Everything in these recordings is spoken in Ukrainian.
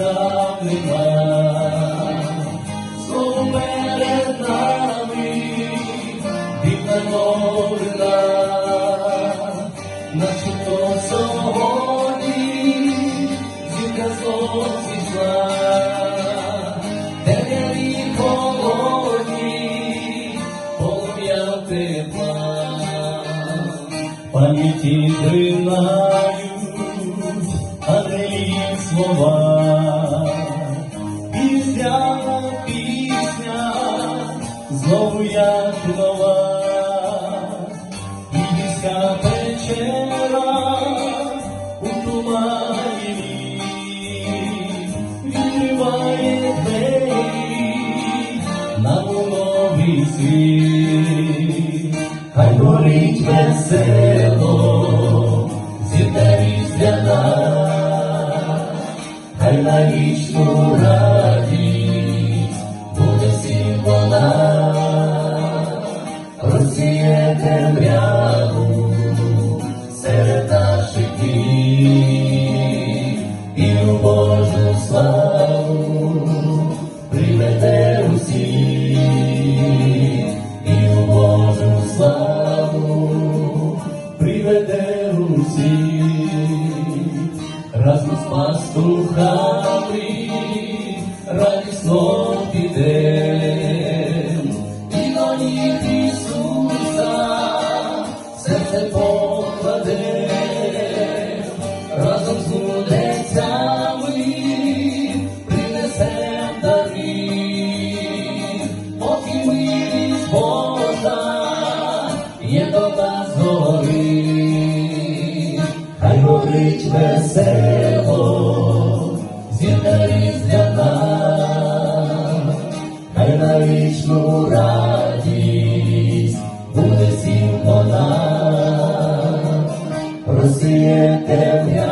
сива давнина, знову перед нами дивна новина, наче то сьогодні зірка знов зійшла, темряві холодні, полум'я тепла, пам'яті тринають, слова, знову як нова, і війська печера у тумані відкриває двері на новий світ, хай горить весело, зірка різдвяна, хай на вічну серед наших днів і у Божу славу приведе усіх, і у Божу славу приведе усіх, разом з пастухами радісно підем, є до нас гори, хай горить весело, зірка різдвяна, хай на вічну радість буде всім вона, розсіє темряву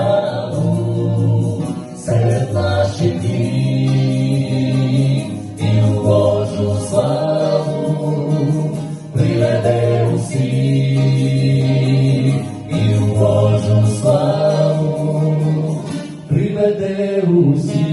приведе усіх.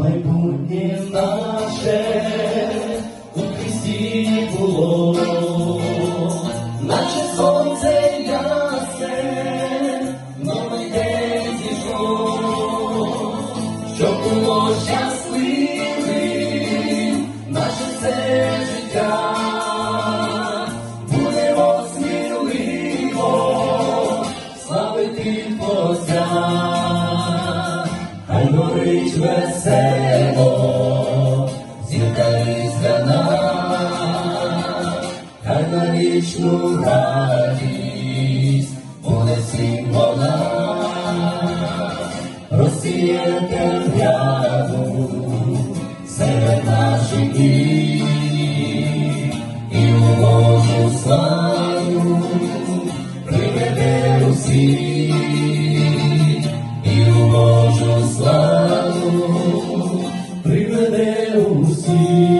Майбутнє наше у Христі було, наше сонце ясне, новий день зійшло, щоб було щасливим наше все життя, будемо сміливо славити Творця горить весело, зірка різдвяна, хай на вічну радість буде всім вона, розсіє темряву серед наших дій. І у Божу славу приведе русі. si